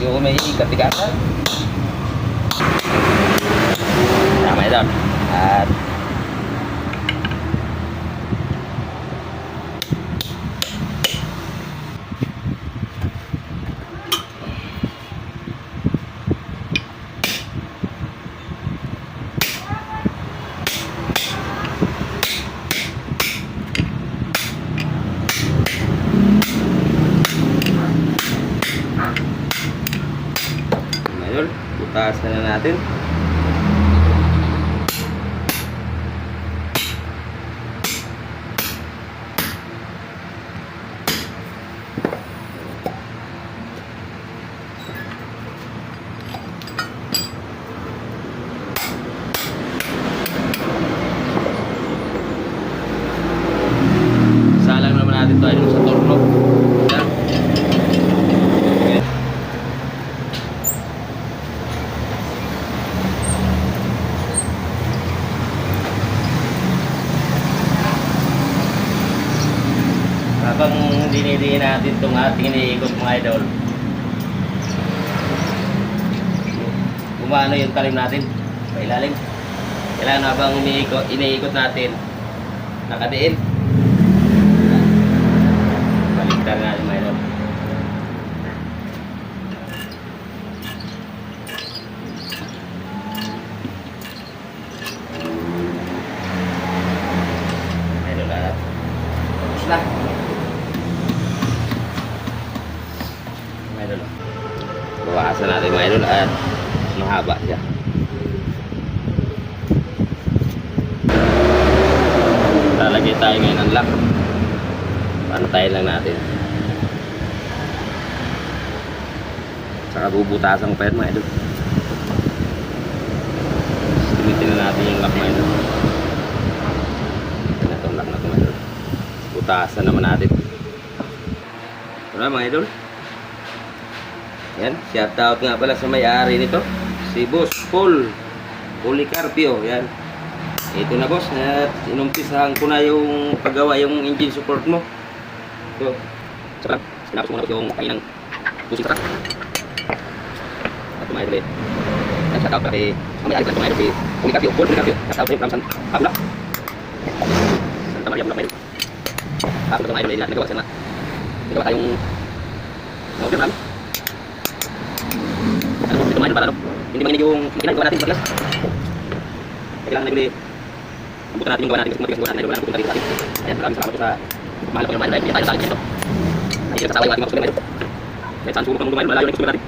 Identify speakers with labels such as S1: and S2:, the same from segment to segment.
S1: yung may katigasan. Tama ito. At Ngayon, butasan na natin. Salang naman natin ito ayun sa torno. Yan. Okay. Habang dinidiin natin itong ating iniikot mga idol. Umano yung talim natin. Pailalim. Kailangan habang iniikot, iniikot natin, nakadiin. Baliktar natin mga idol. Idol lahat. Tapos na. Mga idol. Bawasan natin mga idol at mahaba siya. Lalagay tayo ngayon ng lock. Pantayin lang natin. Saka bubutasan pa yan mga idol. Na natin yung lock mga idol. Yan itong lock na ito mga idol. Butasan naman natin. Ito na mga idol. Yan, shout out nga pala sa may-ari nito. Si Boss Paul Policarpio. Yan. Ito na boss, at inumpisahan ko na yung paggawa yung engine support mo. Ito. Saka, sinapos ko na yung kainang pusing truck. At tumayo ulit. Yan, shout out kay may-ari pala tumayo kay Policarpio. Paul Policarpio. Shout out sa from San Pablo. Santa Maria Bulacan. Tapos ito mga idol, nagawa sila. Nagawa tayong order namin. Ito idol para ano, hindi manginig yung makina gawa natin sa class. Kailangan na bili Bukan natin yung gawa natin kasi matigas gawa natin, wala nang pupunta dito sa atin. Ayan, maraming salamat sa mahal ko yung mga idol. Tayo sa akin dito. Ayun, kasawa yung ating mga kustumer idol. Kahit saan sulok ng mga idol, malayo na yung kustumer natin.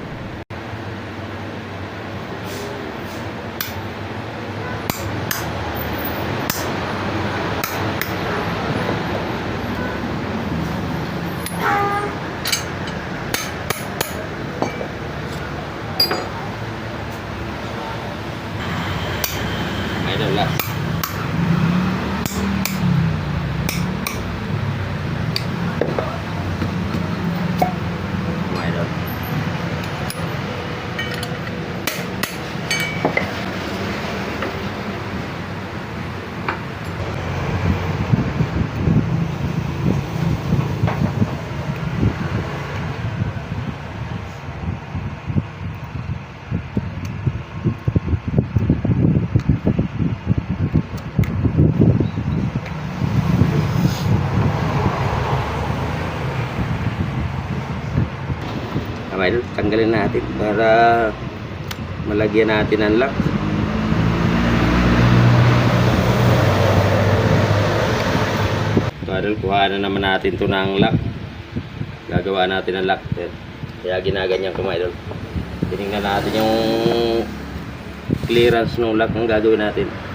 S1: Mga idol, last. Mga idol. Mga tanggalin natin para malagyan natin ang lock. Idol, kuha na naman natin to ng lock. Gagawa natin ang lock. Yan. Kaya ginaganyan ko mga idol. Tinignan natin yung clearance ng lock ang gagawin natin. Mga idol.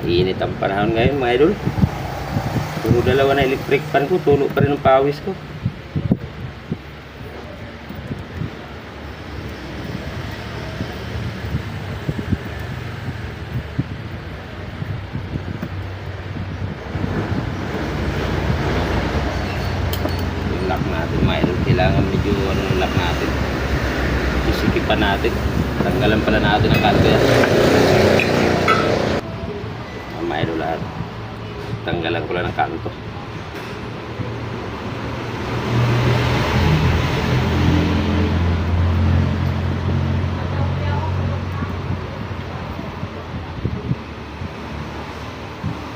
S1: Mainit ang panahon ngayon mga idol. Puro dalawa na electric fan ko, tulo pa rin ang pawis ko. Lock natin mga idol, kailangan medyo ano lock natin. Sisikipan natin. Tanggalan pala natin ang kanto yan. Ang mga idol lahat. Tanggalan ko lang ng kanto.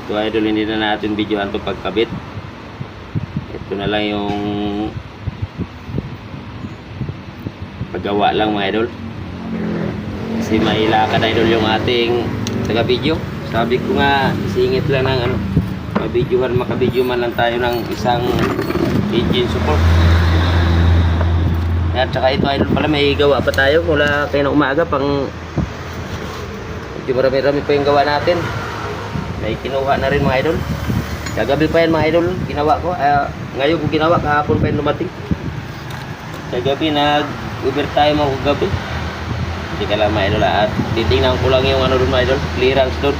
S1: Ito idol, hindi na natin videohan to pagkabit. Ito na lang yung paggawa lang mga idol. Kasi may lakad idol yung ating taga video. Sabi ko nga, singit lang ng ano, mabidyohan, makabidyo man lang tayo ng isang engine support. At saka ito idol pala may gawa pa tayo mula kayo umaga pang medyo marami-rami pa yung gawa natin. May kinuha na rin mga idol. Kagabi pa yan mga idol, ginawa ko. Ah, ngayon ko ginawa, kahapon pa yan lumating. Kagabi nag-overtime ako kagabi. Hindi ka lang mga idol ah. At titingnan ko lang yung ano doon mga idol, clearance doon.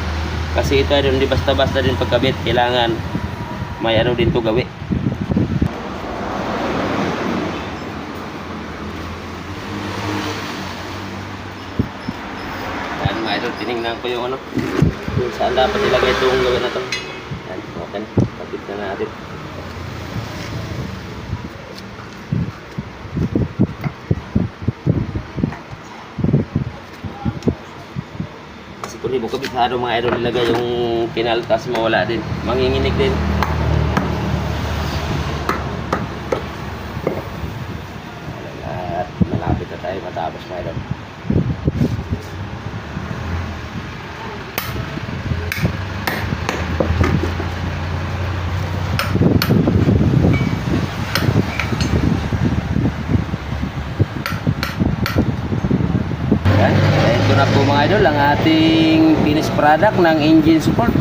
S1: Kasi ito idol, hindi basta-basta din pagkabit. Kailangan may ano din to gawi. Yan mga idol, tinignan ko yung ano, kung saan dapat ilagay itong gawin na to. Yan, okay. Kapit na natin. Kasi kabisado mga idol ilagay yung pinaltas mawala din. Manginginig din. At malapit na tayo matapos mga idol. Ito na po mga idol ang ating finished product ng engine support.